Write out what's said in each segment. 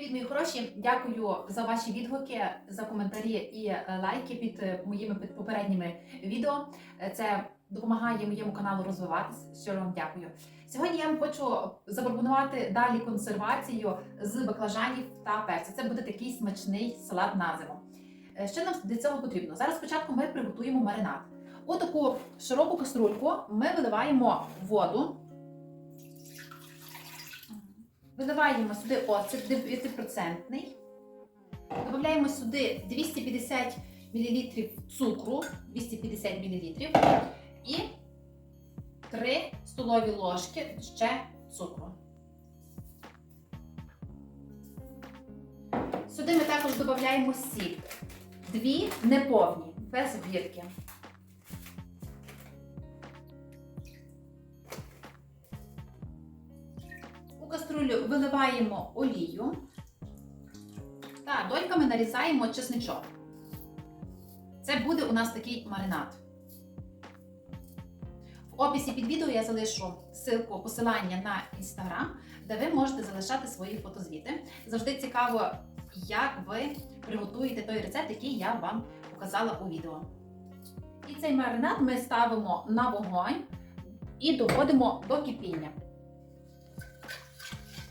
Привіт, мої хороші! Дякую за ваші відгуки, за коментарі і е, лайки під е, моїми під попередніми відео. Е, Це допомагає моєму каналу розвиватися. Щиро вам дякую. Сьогодні я вам хочу запропонувати далі консервацію з баклажанів та перцю. Це буде такий смачний салат на зиму. Що нам для цього потрібно? Зараз спочатку ми приготуємо маринад. У таку широку каструльку ми виливаємо воду. Виливаємо сюди оцет 9%. Додаємо сюди 250 мл цукру, 250 мл і 3 столові ложки ще цукру. Сюди ми також додаємо сіль. Дві неповні, без гірки. Каструлю виливаємо олію та дольками нарізаємо чесничок. Це буде у нас такий маринад. В описі під відео я залишу ссылку, посилання на інстаграм, де ви можете залишати свої фотозвіти. Завжди цікаво, як ви приготуєте той рецепт, який я вам показала у відео. І цей маринад ми ставимо на вогонь і доводимо до кипіння.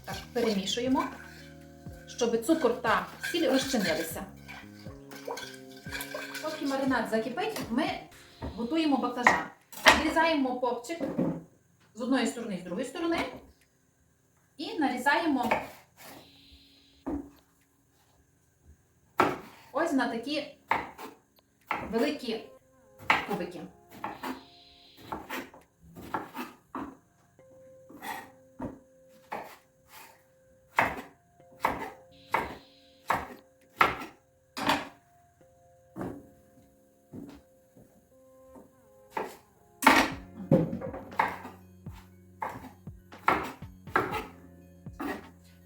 Так, перемішуємо, щоб цукор та сіль розчинилися. Поки маринад закипить, ми готуємо баклажан. Відрізаємо попчик з одної сторони і з другої сторони і нарізаємо ось на такі великі кубики.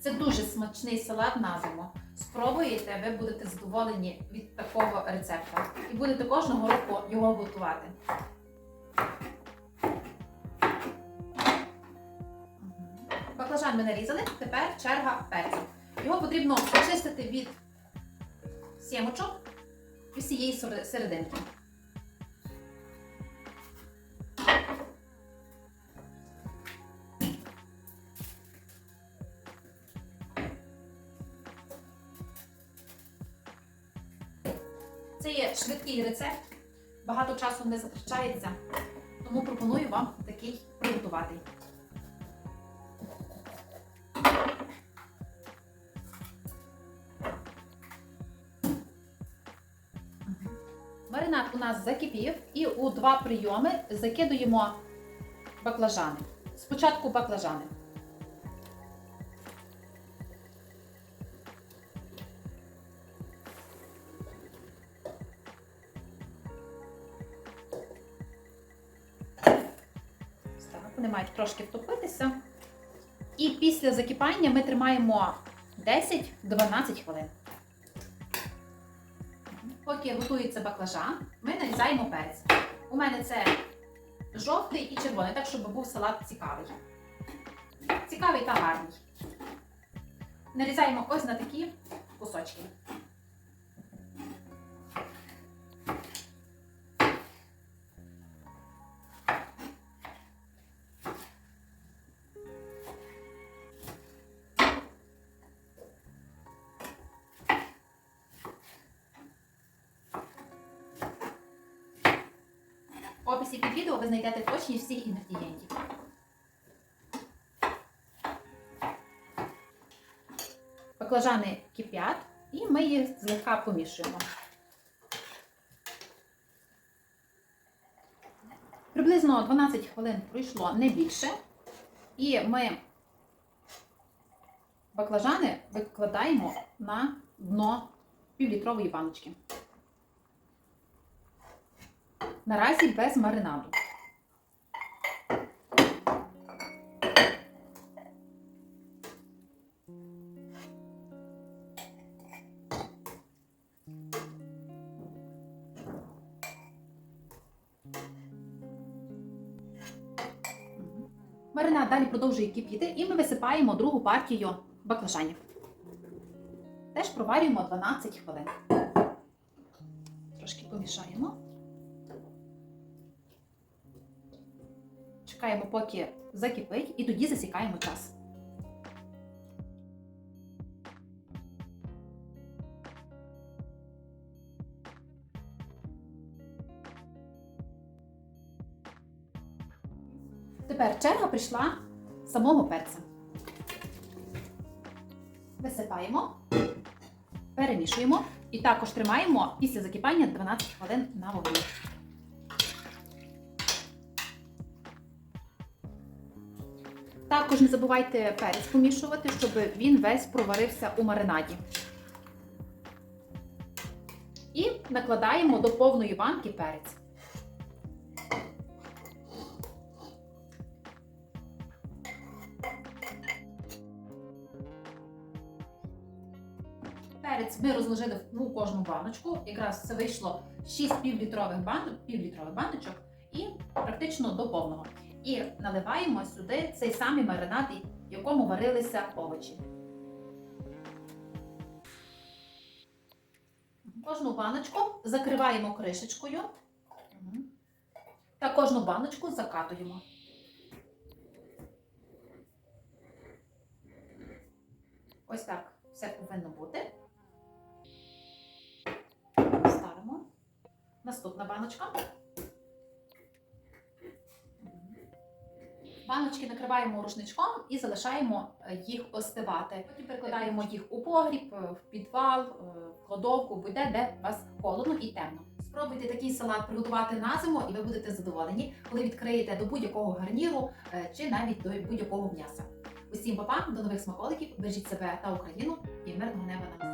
Це дуже смачний салат на зиму. Спробуєте, ви будете задоволені від такого рецепту. І будете кожного року його готувати. Баклажан ми нарізали, тепер черга перцю. Його потрібно очистити від сімочок і всієї серединки. Швидкий рецепт, багато часу не затрачається, тому пропоную вам такий приготувати. Маринад у нас закипів і у два прийоми закидуємо баклажани. Спочатку баклажани. Вони мають трошки втопитися. І після закипання ми тримаємо 10-12 хвилин. Поки готується баклажан, ми нарізаємо перець. У мене це жовтий і червоний, так щоб був салат цікавий. Цікавий та гарний. Нарізаємо ось на такі кусочки. Описі відео ви знайдете точні всіх інгредієнтів. Баклажани кипять і ми їх злегка помішуємо. Приблизно 12 хвилин пройшло не більше. І ми баклажани викладаємо на дно півлітрової баночки. Наразі без маринаду. Маринад далі продовжує кипіти, і ми висипаємо другу партію баклажанів. теж проварюємо 12 хвилин. Трошки помішаємо. Чекаємо, поки закипить, і тоді засікаємо час. Тепер черга прийшла самого перця. Висипаємо, перемішуємо і також тримаємо після закипання 12 хвилин на вогні. Також не забувайте перець помішувати, щоб він весь проварився у маринаді. І накладаємо до повної банки перець. Перець ми розложили в кожну баночку. Якраз це вийшло 6 півлітрових банок, півлітрових баночок і практично до повного. І наливаємо сюди цей самий маринад, в якому варилися овочі. Кожну баночку закриваємо кришечкою та кожну баночку закатуємо. Ось так все повинно бути. Ставимо. Наступна баночка. Баночки накриваємо рушничком і залишаємо е, їх остивати. Потім перекладаємо їх у погріб, е, в підвал, е, в кладовку, будь-де, де у вас холодно і темно. Спробуйте такий салат приготувати на зиму, і ви будете задоволені, коли відкриєте до будь-якого гарніру чи навіть до будь-якого м'яса. Усім папа, до нових смаколиків, бережіть себе та Україну і мирного неба нам.